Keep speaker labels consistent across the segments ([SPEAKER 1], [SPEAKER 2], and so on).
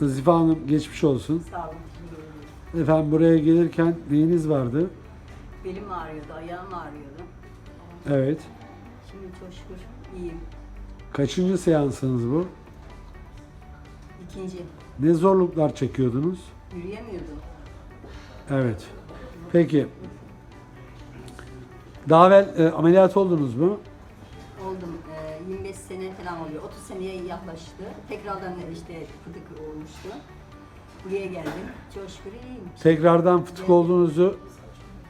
[SPEAKER 1] Nazife Hanım geçmiş olsun.
[SPEAKER 2] Sağ olun.
[SPEAKER 1] Efendim buraya gelirken neyiniz vardı?
[SPEAKER 2] Belim ağrıyordu, ayağım ağrıyordu.
[SPEAKER 1] Evet.
[SPEAKER 2] Şimdi çok şükür iyiyim.
[SPEAKER 1] Kaçıncı seansınız bu?
[SPEAKER 2] İkinci,
[SPEAKER 1] Ne zorluklar çekiyordunuz?
[SPEAKER 2] yürüyemiyordum.
[SPEAKER 1] Evet. Peki. Daha evvel e, ameliyat oldunuz mu?
[SPEAKER 2] Oldum. Ee, 25 sene falan oluyor. 30 seneye yaklaştı. Tekrardan işte fıtık olmuştu. Buraya geldim. Çok şükür iyiyim.
[SPEAKER 1] Tekrardan fıtık olduğunuzu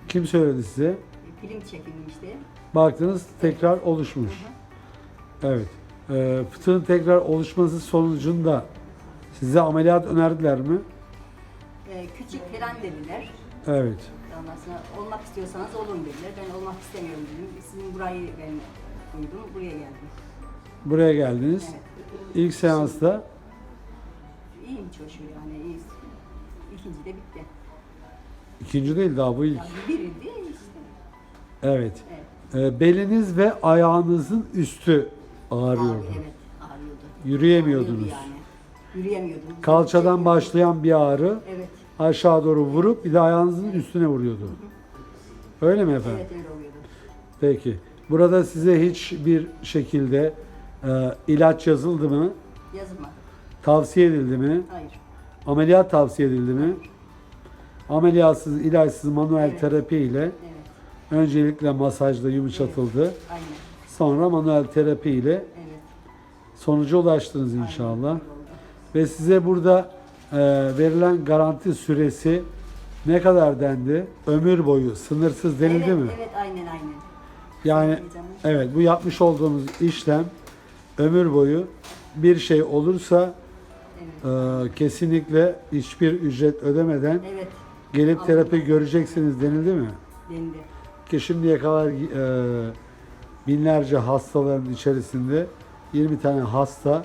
[SPEAKER 1] kim söyledi size?
[SPEAKER 2] Film çekilmişti.
[SPEAKER 1] Baktınız tekrar oluşmuş. Evet. E, fıtığın tekrar oluşması sonucunda size ameliyat önerdiler mi?
[SPEAKER 2] Ee, küçük falan dediler.
[SPEAKER 1] Evet.
[SPEAKER 2] Ondan sonra olmak istiyorsanız olun dediler. Ben olmak istemiyorum dedim. Sizin burayı ben duydum. Buraya geldim.
[SPEAKER 1] Buraya geldiniz.
[SPEAKER 2] Evet.
[SPEAKER 1] İlk seansta
[SPEAKER 2] İyiyim şükür yani iyiyiz. İkinci de bitti.
[SPEAKER 1] ikinci değil daha bu ilk.
[SPEAKER 2] Yani biriydi işte.
[SPEAKER 1] Evet.
[SPEAKER 2] Evet.
[SPEAKER 1] E, beliniz ve ayağınızın üstü ağrıyordu.
[SPEAKER 2] Ağrı- evet ağrıyordu.
[SPEAKER 1] Yürüyemiyordunuz.
[SPEAKER 2] Ağrıyordu Yani. Yürüyemiyordum.
[SPEAKER 1] Kalçadan başlayan bir ağrı
[SPEAKER 2] Evet.
[SPEAKER 1] aşağı doğru vurup bir de ayağınızın üstüne vuruyordu. Öyle mi efendim?
[SPEAKER 2] Evet öyle oluyordu.
[SPEAKER 1] Peki. Burada size hiçbir şekilde e, ilaç yazıldı mı?
[SPEAKER 2] Yazılmadı.
[SPEAKER 1] Tavsiye edildi mi?
[SPEAKER 2] Hayır.
[SPEAKER 1] Ameliyat tavsiye edildi mi? Ameliyatsız, ilaçsız manuel
[SPEAKER 2] Evet.
[SPEAKER 1] terapi ile
[SPEAKER 2] Evet.
[SPEAKER 1] öncelikle masajla yumuşatıldı.
[SPEAKER 2] Aynen.
[SPEAKER 1] Sonra manuel terapi ile
[SPEAKER 2] Evet.
[SPEAKER 1] sonuca ulaştınız inşallah. Ve size burada e, verilen garanti süresi ne kadar dendi? Ömür boyu sınırsız denildi
[SPEAKER 2] evet,
[SPEAKER 1] mi?
[SPEAKER 2] Evet aynen aynen.
[SPEAKER 1] Yani evet bu yapmış olduğunuz işlem ömür boyu bir şey olursa
[SPEAKER 2] Evet.
[SPEAKER 1] e, kesinlikle hiçbir ücret ödemeden
[SPEAKER 2] Evet.
[SPEAKER 1] gelip terapi göreceksiniz denildi mi?
[SPEAKER 2] Dendi.
[SPEAKER 1] Ki şimdiye kadar e, binlerce hastaların içerisinde 20 tane hasta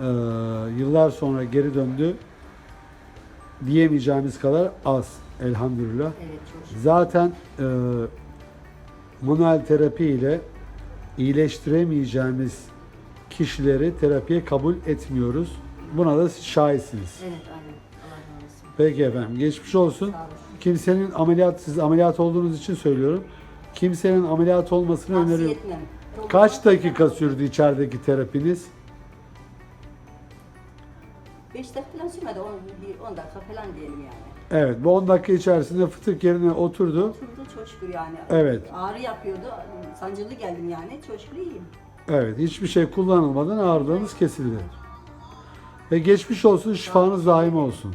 [SPEAKER 1] e, yıllar sonra geri döndü diyemeyeceğimiz kadar az elhamdülillah.
[SPEAKER 2] Evet çok şükür.
[SPEAKER 1] Zaten e, manuel terapi ile iyileştiremeyeceğimiz kişileri terapiye kabul etmiyoruz. Buna da şahitsiniz.
[SPEAKER 2] Evet aynen. Allah razı olsun.
[SPEAKER 1] Peki efendim geçmiş olsun.
[SPEAKER 2] Sağ olun.
[SPEAKER 1] Kimsenin ameliyat, siz ameliyat olduğunuz için söylüyorum. Kimsenin ameliyat olmasını
[SPEAKER 2] Tavsiye
[SPEAKER 1] öneriyorum.
[SPEAKER 2] etmem.
[SPEAKER 1] Kaç dakika sürdü içerideki terapiniz?
[SPEAKER 2] 5 dakika falan sürmedi. 10 dakika falan diyelim yani.
[SPEAKER 1] Evet, bu 10 dakika içerisinde fıtık yerine oturdu.
[SPEAKER 2] Oturdu çok şükür yani.
[SPEAKER 1] Evet.
[SPEAKER 2] Ağrı yapıyordu. Sancılı geldim yani. Çok şükür iyiyim.
[SPEAKER 1] Evet, hiçbir şey kullanılmadan ağrılarınız kesildi. Ve geçmiş olsun, şifanız daim olsun.